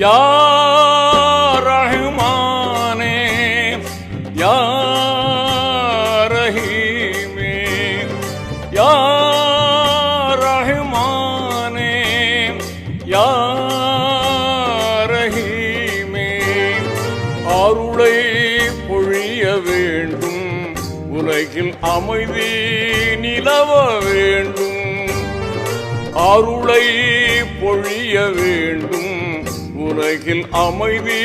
யா ரஹ்மானே யா ரஹீமே அருளை பொழிய வேண்டும் உலகில் அமைதி நிலவ வேண்டும். அருளை பொழிய வேண்டும் உலகில் அமைதி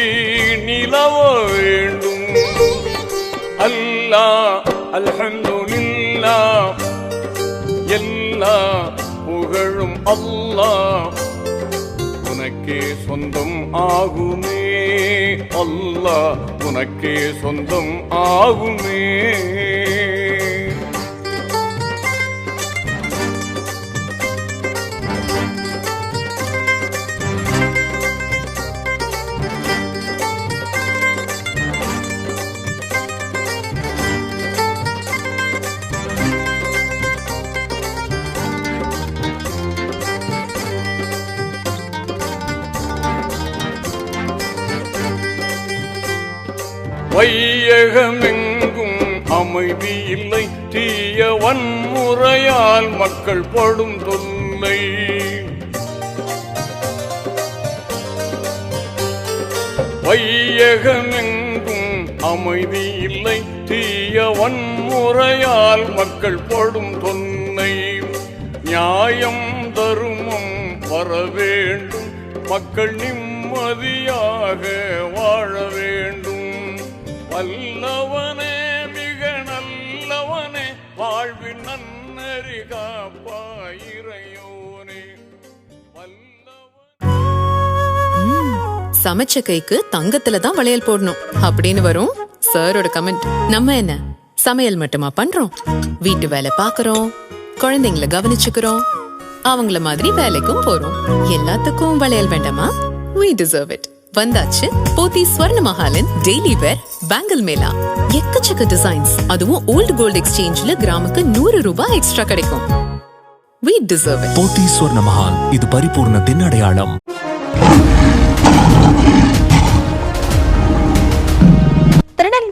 நிலவ வேண்டும். அல்லா அல்ஹம்துலில்லாஹ். எல்லா புகழும் அல்லா உனக்கே சொந்தம் ஆகுமே. அல்லா உனக்கே சொந்தம் ஆகுமே. வையகமெங்கும் அமைதி இல்லை தீய வன்முறையால் மக்கள் படும் தொல்லை வையகமெங்கும் அமைதி இல்லை தீய வன்முறையால் மக்கள் படும் தொன்னை நியாயம் தருமம் வர வேண்டும் மக்கள் நிம்மதியாக வாழ வேண்டும் வல்லவனே மிக நல்லவனே வாழ்வின் நன்னறி காப்பாயிரையோனே சமைச்ச கைக்கு தங்கத்துல தான் வளையல் போடணும். அப்படின்னு வரும் சாரோட கமெண்ட் நம்ம என்ன? சமையல் மட்டுமா பண்றோம்? வீட்டு வேலை பார்க்கறோம். குழந்தைங்கள கவனிச்சுக்கிறோம். அவங்கள மாதிரி வேலைக்கும் போறோம். எல்லாத்துக்கும் வளையல் வேண்டாமா? வி டிசர்வ் இட் வந்தாச்சு. போத்தி ஸ்வர்ண மஹாலின் டெய்லி வேர் பேங்கிள் மேளா எக்கச்சக்க டிசைன்ஸ் அதுவும் ஓல்ட் கோல்ட் எக்ஸ்சேஞ்ச்ல கிராமுக்கு நூறு ரூபாய் எக்ஸ்ட்ரா கிடைக்கும். வி டிசர்வ் போத்தி ஸ்வர்ண மஹால் இது பரிபூர்ணத்தின் அடையாளம்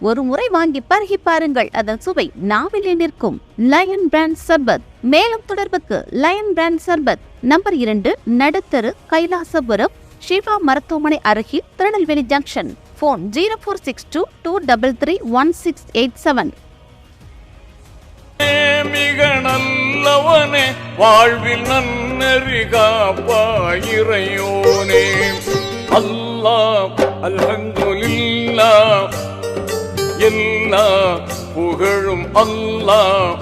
ஒரு முறை வாங்கி பருகி பாருங்கள் அதன் சுவை நாவிலே நிற்கும். லயன் பிராண்ட் சர்பத் மேலும் தொடர்புக்கு லயன் பிராண்ட் சர்பத் நம்பர் இரண்டு நடுத்தரு கைலாசபுரம் ஷிவா மருத்துவமனை அருகில் Tirunelveli junction phone zero four six two two double three one six eight seven மிக நல்லவனே வாழ்வில் நன்னறி காப்பாயிரையோனே அல்லாஹ் அல்ஹம்துலில்லாஹ் எல்லா புகழும் அல்லா?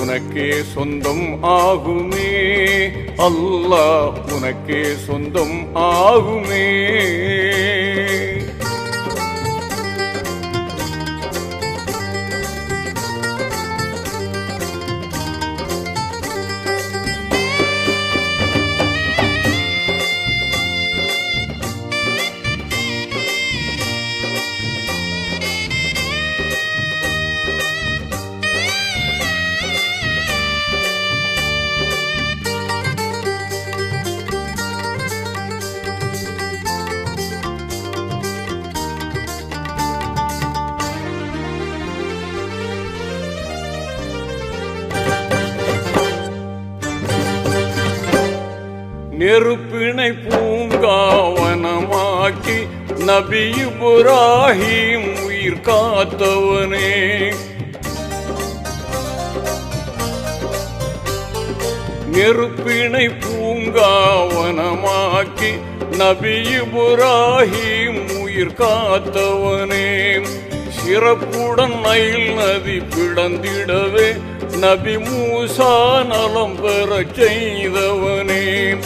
உனக்கே சொந்தம் ஆகுமே. அல்லா உனக்கே சொந்தம் ஆகுமே. இப்ராஹிம் உயிர் காத்தவனே. நெருப்பினை பூங்காவனமாக்கி நபி இப்ராஹிம் உயிர் காத்தவனே. சிறப்புடன் நயில் நதி பிளந்திடவே நபி மூசா நலம் பெறச் செய்தவனே.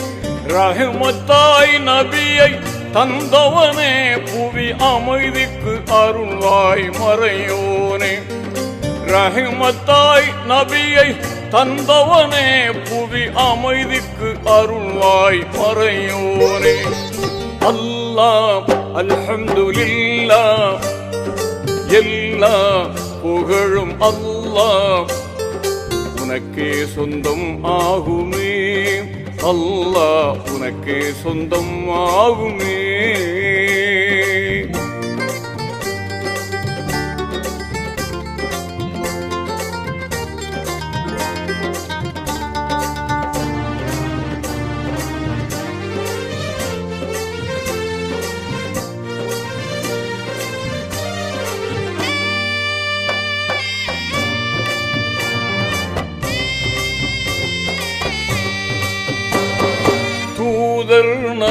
ரஹமத்தாய் நபியை தந்தவனே புவி அமைதிக்கு அருள்வாய் மறையோனே. ரஹிமத்தாய் நபியை தந்தவனே புவி அமைதிக்கு அருள்வாய் மறையோனே. அல்லா அல்ஹம்துலில்லாஹ். எல்லா புகழும் அல்லாஹ். உனக்கே சொந்தம் ஆகுமே. அல்லாஹ் உனக்கே சொந்தம் ஆகுமே.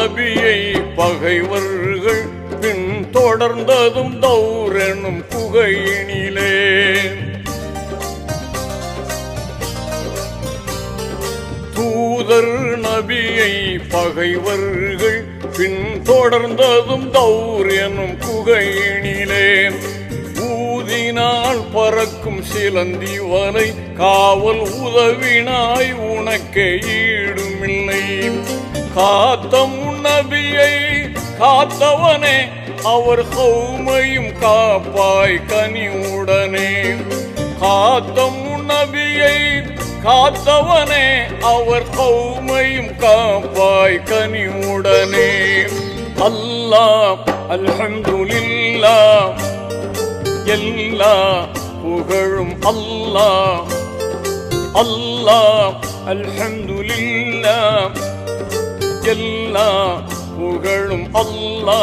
நபியை பகைவர்கள் பின் தொடர்ந்ததும் தௌரெனும் புகையினிலே தூதர் நபியை பகைவர்கள் பின் தொடர்ந்ததும் தௌர் எனும் குகையினிலே. ஊதினால் பறக்கும் சிலந்தி வலை காவல் உதவினாய் உனக்கே ஈடுமில்லை. காத்தம் நபியை காத்தவனே அவர் கௌமையும் காப்பாய் கனிவுடனே. காத்தம் நபியை காத்தவனே அவர் கௌமையும் காப்பாய் கனிவுடனே. அல்ல அல்லாஹ் அல்ஹம்துலில்லாஹ் எல்லா புகழும் அல்லாஹ். அல்லாஹ் அல்ஹம்துலில்லாஹ். எல்லா புகழும் அல்லா.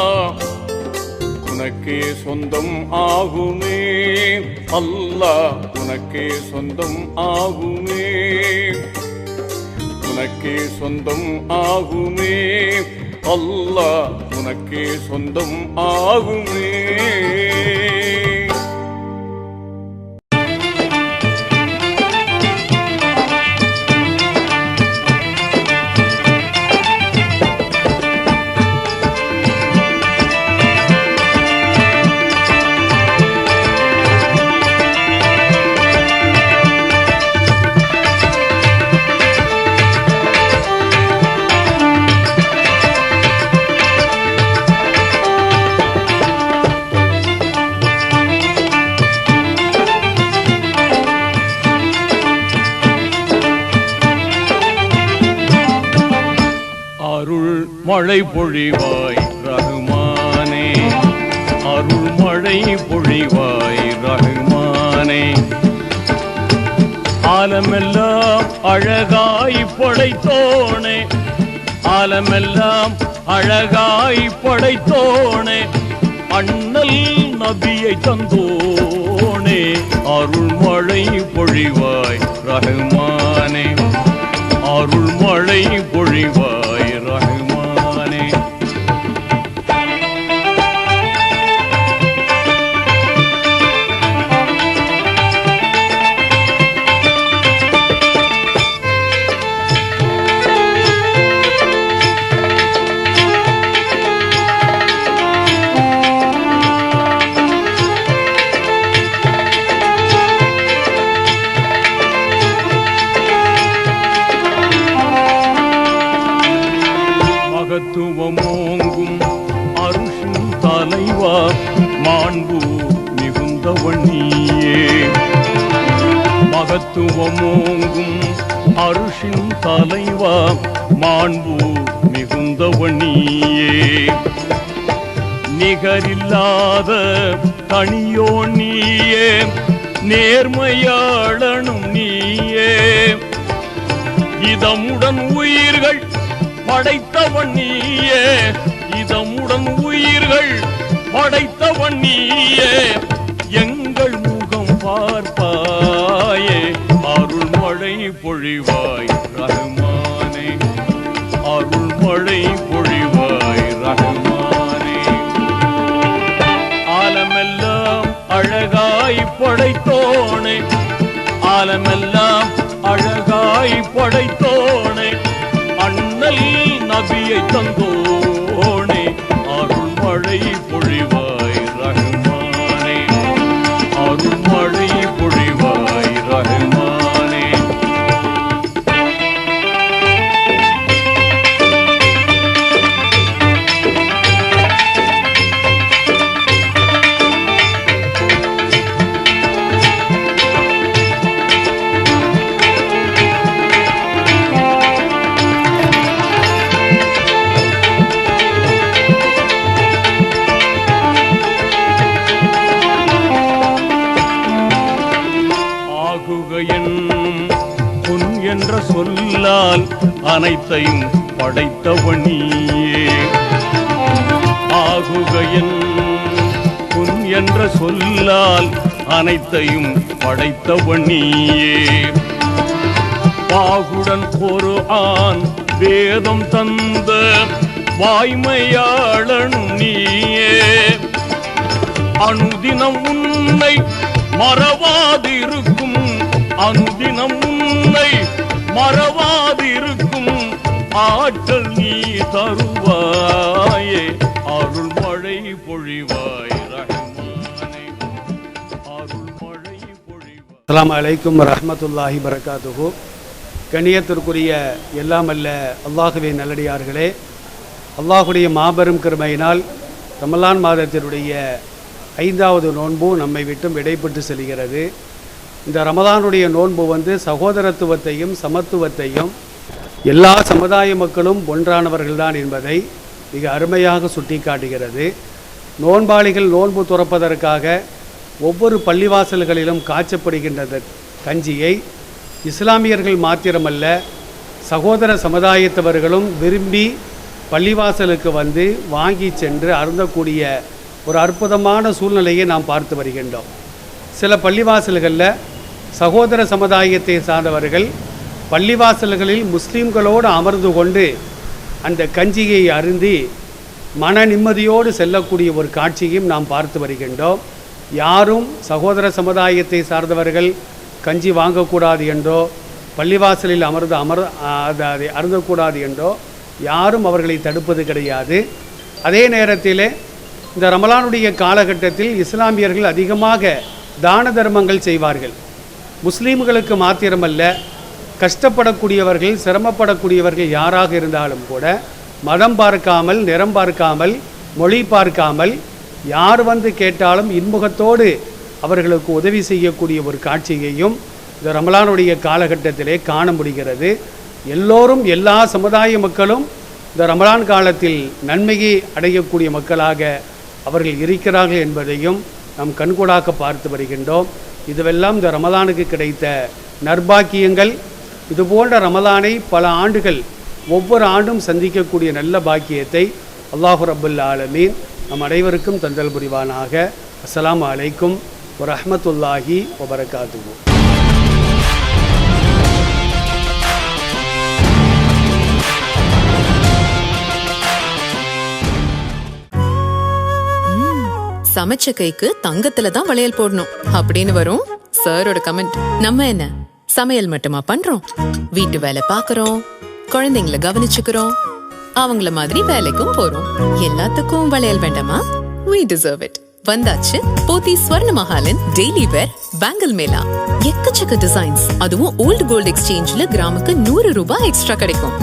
உனக்கே சொந்தம் ஆகுமே அல்லா. உனக்கே சொந்தம் ஆகுமே. உனக்கே சொந்தம் ஆகுமே அல்லா. உனக்கே சொந்தம் ஆகுமே. மழை பொழிவாய் ரகுமானே. அருள் மழை பொழிவாய் ரகுமானே. ஆலமெல்லாம் அழகாய் படைத்தோனே. ஆலமெல்லாம் அழகாய் படைத்தோனே. அண்ணல் நபியை தந்தோனே. அருள் மழை பொழிவாய் ரகுமானே. அருள் மழை பொழிவாய் மாண்பு மிகுந்தவன் நீயே நிகரில்லாத தனியோ நீயே நேர்மையாளனும் நீயே. இதமுடன் உயிர்கள் படைத்தவன் நீயே. இதமுடன் உயிர்கள் படைத்தவன் நீயே. எங்கள் முகம் பார்ப்பாயே அருள் மழை பொழிவாய். படைத்தோனே. ஆலமெல்லாம் அழகாய் படைத்தோனே. அண்ணல் நபியை தந்தோனே. அனைத்தையும் படைத்தவனியே. ஆகுகையன் ஆகுக என்ற சொல்லால் அனைத்தையும் படைத்தவனியே. பாகுடன் ஒரு ஆண் வேதம் தந்த வாய்மையாளன் நீயே. அனுதினம் உன்னை மறவாதிருக்கும் அனுதினம் உன்னை மறவாதிருக்கும். ஆற்றல் நீ தருவாயே. அருள் மழை பொழிவாய். அஸ்லாம் அலைக்கும் ரஹமத்துல்லாஹி பரகாத்துஹூ கண்ணியத்திற்குரிய எல்லாம் அல்ல அல்லாஹுவே நல்லடியார்களே. அல்லாஹுடைய மாபெரும் கிருமையினால் ரமலான் மாதத்தினுடைய ஐந்தாவது நோன்பு நம்மை விட்டும் விடைபெற்று செல்கிறது. இந்த ரமலானுடைய நோன்பு வந்து சகோதரத்துவத்தையும் சமத்துவத்தையும் எல்லா சமுதாய மக்களும் ஒன்றானவர்கள்தான் என்பதை மிக அருமையாக சுட்டிக்காட்டுகிறது. நோன்பாளிகள் நோன்பு துறப்பதற்காக ஒவ்வொரு பள்ளிவாசல்களிலும் காய்ச்சப்படுகின்ற கஞ்சியை. இஸ்லாமியர்கள் மாத்திரமல்ல சகோதர சமுதாயத்தவர்களும் விரும்பி பள்ளிவாசலுக்கு வந்து வாங்கி சென்று அருந்தக்கூடிய ஒரு அற்புதமான சூழ்நிலையை நாம் பார்த்து வருகின்றோம். சில பள்ளிவாசல்களில் சகோதர சமுதாயத்தை சார்ந்தவர்கள் பள்ளிவாசல்களில் முஸ்லீம்களோடு அமர்ந்து கொண்டு அந்த கஞ்சியை அருந்தி மன நிம்மதியோடு செல்லக்கூடிய ஒரு காட்சியும் நாம் பார்த்து வருகின்றோம். யாரும் சகோதர சமுதாயத்தை சார்ந்தவர்கள் கஞ்சி வாங்கக்கூடாது என்றோ பள்ளிவாசலில் அமர்ந்து அமர் அதை அருந்தக்கூடாது என்றோ யாரும் அவர்களை தடுப்பது கிடையாது. அதே நேரத்தில் இந்த ரமலானுடைய காலகட்டத்தில் இஸ்லாமியர்கள் அதிகமாக தான தர்மங்கள் செய்வார்கள். முஸ்லீம்களுக்கு மாத்திரமல்ல கஷ்டப்படக்கூடியவர்கள் சிரமப்படக்கூடியவர்கள் யாராக இருந்தாலும் கூட மதம் பார்க்காமல் நிறம் பார்க்காமல் மொழி பார்க்காமல் யார் வந்து கேட்டாலும் இன்முகத்தோடு அவர்களுக்கு உதவி செய்யக்கூடிய ஒரு காட்சியையும் இந்த ரமலானுடைய காலகட்டத்திலே காண முடிகிறது. எல்லோரும் எல்லா சமுதாய மக்களும் இந்த ரமலான் காலத்தில் நன்மையை அடையக்கூடிய மக்களாக அவர்கள் இருக்கிறார்கள் என்பதையும் நாம் கண்கூடாக பார்த்து வருகின்றோம். இதுவெல்லாம் இந்த ரமலானுக்கு கிடைத்த நர்பாக்கியங்கள் இதுபோன்ற ரமலானை பல ஆண்டுகள் ஒவ்வொரு ஆண்டும் சந்திக்கக்கூடிய நல்ல பாக்கியத்தை அல்லாஹு ரபுல் ஆலமீன் நம் அனைவருக்கும் தந்தல் புரிவானாக. அஸ்லாம் அலைக்கும் வரமத்துல்லாஹி வபரகாத்துஹு. சமைச்ச கைக்கு தங்கத்துல தான் வளையல் போடணும். அப்படின்னு வரும் சாரோட கமெண்ட் நம்ம என்ன? சமையல் மட்டுமா பண்றோம். வீட்டு வேலை பார்க்கறோம் குழந்தைங்கள கவனிச்சுக்கிறோம். அவங்கள மாதிரி வேலைக்கும் போறோம். எல்லாத்துக்கும் வளையல் வேண்டாமா? வி டிசர்வ் இட் வந்தாச்சு போத்தி ஸ்வர்ண மஹாலின் டெய்லி வேர் பேங்கல் மேலா எக்கச்சக்க டிசைன்ஸ் அதுவும் ஓல்ட் கோல்ட் எக்ஸ்சேஞ்ச்ல கிராமுக்கு நூறு ரூபாய் எக்ஸ்ட்ரா கிடைக்கும்.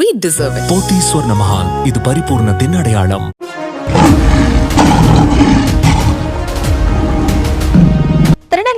வி டிசர்வ் போத்தி ஸ்வர்ண மஹால் இது பரிபூர்ணத்தின் அடையாளம்.